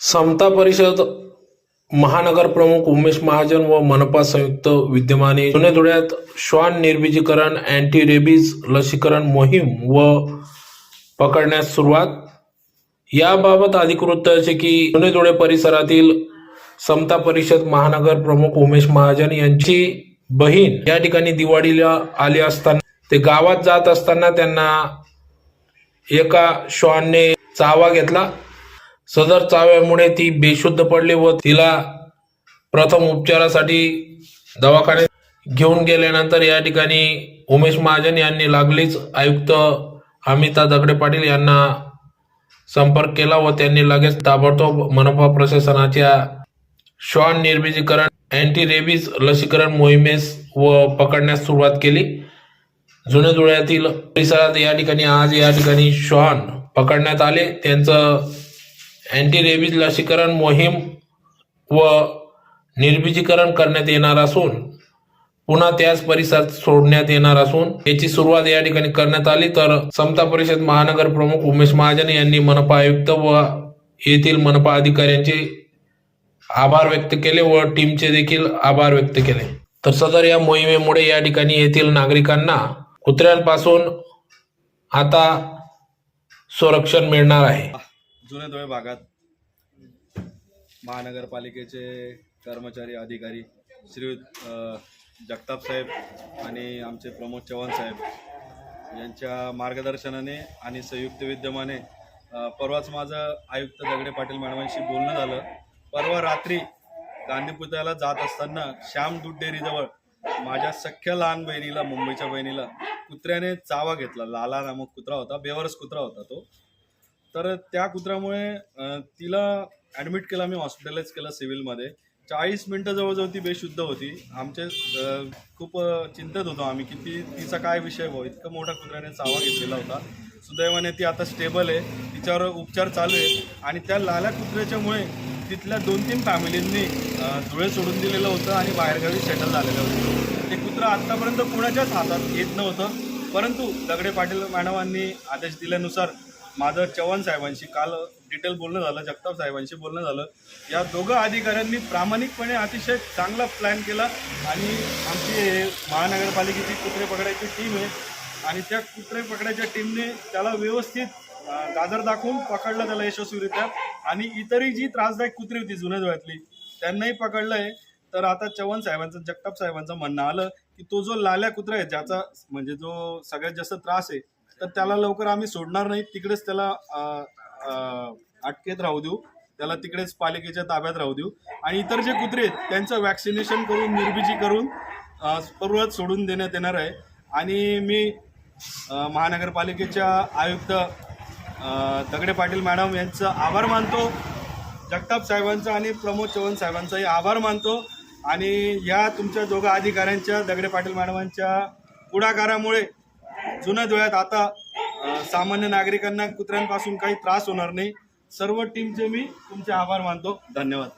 समता परिषद महानगर प्रमुख उमेश महाजन व मनपा संयुक्त विद्यमाने जुने धुळ्यात श्वान निर्बीजीकरण अँटी रेबीज लसीकरण मोहीम व पकडण्यास सुरुवात. याबाबत अधिकृत असे की जुने धुळे परिसरातील समता परिषद महानगर प्रमुख उमेश महाजन यांची बहीण या ठिकाणी दिवाळीला आली असताना ते गावात जात असताना त्यांना एका श्वानने चावा घेतला. सदर चाव्यामुळे ती बेशुद्ध पडली व तिला प्रथम उपचारासाठी दवाखान्यात घेऊन गेल्यानंतर या ठिकाणी उमेश महाजन यांनी लागलीच. आयुक्त अमिता दगडे पाटील यांना संपर्क केला व त्यांनी लगेच ताबडतोब मनपा प्रशासनाच्या श्वान निर्बीजीकरण अँटी रेबीज लसीकरण मोहिमेस व पकडण्यास सुरुवात केली. जुने धुळ्यातील परिसरात या ठिकाणी आज या ठिकाणी श्वान पकडण्यात आले. त्यांचं अँटी रेबीज लसीकरण मोहीम व निर्बीजीकरण करण्यात येणार असून पुन्हा त्याच परिसरात सोडण्यात येणार असून याची सुरुवात या ठिकाणी करण्यात आली. तर समता परिषद महानगर प्रमुख उमेश महाजन यांनी मनपा आयुक्त व येथील मनपा अधिकाऱ्यांचे आभार व्यक्त केले व टीमचे देखील आभार व्यक्त केले. तर सदर या मोहिमेमुळे या ठिकाणी येथील नागरिकांना कुत्र्यांपासून आता संरक्षण मिळणार आहे. जुने धुळे भागात महानगरपालिकेचे कर्मचारी अधिकारी श्री जगताप साहेब आणि आमचे प्रमोद चव्हाण साहेब यांच्या मार्गदर्शनाने आणि संयुक्त विद्यमाने परवाच माझं आयुक्त दगडे पाटील मॅडमांशी बोलणं झालं. परवा रात्री गांधी पुतळ्याला जात असताना श्याम दूध डेअरीजवळ माझ्या सख्या लहान बहिणीला मुंबईच्या बहिणीला कुत्र्याने चावा घेतला. लाला नामक कुत्रा होता बेवरस कुत्रा होता तो. तर त्या कुत्र्यामुळे तिला ॲडमिट केलं आम्ही हॉस्पिटलाइज केलं सिव्हिलमध्ये चाळीस मिनटं जवळजवळ ती बेशुद्ध होती. आमचे खूप चिंतेत चिंतित होतो आम्ही की ती तिचा काय विषय हो इतका मोठा कुत्र्याने चावा घेतलेला होता. सुदैवाने ती आता स्टेबल आहे. तिच्यावर उपचार चालू आहे. आणि त्या लाल्या कुत्र्याच्यामुळे तिथल्या दोन तीन फॅमिलींनी धुळे सोडून दिलेलं होतं आणि बाहेरगावी सेटल झालेलं होतं. ते कुत्रं आत्तापर्यंत कुणाच्याच हातात येत नव्हतं. परंतु दगडे पाटील मॅडमांनी आदेश दिल्यानुसार माझं चव्हाण साहेबांशी काल डिटेल बोलणं झालं जगताप साहेबांशी बोलणं झालं. या दोघं अधिकाऱ्यांनी प्रामाणिकपणे अतिशय चांगला प्लॅन केला आणि आमची महानगरपालिकेची कुत्रे पकडायची टीम आहे. आणि त्या कुत्रे पकडायच्या टीमने त्याला व्यवस्थित गाजर दाखवून पकडलं त्याला यशस्वीरित्या. आणि इतरही जी त्रासदायक कुत्री होती जुन्या डोळ्यातली त्यांनाही पकडलं आहे तर आता चव्हाण साहेबांचं जगताप साहेबांचं म्हणणं आलं की तो जो लाल्या कुत्रा आहे ज्याचा म्हणजे जो सगळ्यात जास्त त्रास आहे तर त्याला लवकर आम्ही सोडणार नाही. तिकडेच त्याला अटकेत राहू देऊ. त्याला तिकडेच पालिकेच्या ताब्यात राहू देऊ. आणि इतर जे कुत्रे आहेत त्यांचं वॅक्सिनेशन करून निर्बीजी करून परत सोडून देण्यात येणार आहे. आणि मी महानगरपालिकेच्या आयुक्त दगडे पाटील मॅडम यांचं आभार मानतो. जगताप साहेबांचा आणि प्रमोद चव्हाण साहेबांचाही आभार मानतो. आणि या तुमच्या दोघा अधिकाऱ्यांच्या दगडे पाटील मॅडमांच्या पुढाकारामुळे जुन्या धुळ्यात आता सामान्य नागरिकांना कुत्र्यांपासून काही त्रास होणार नाही. सर्व टीमचे मी तुमचे आभार मानतो. धन्यवाद.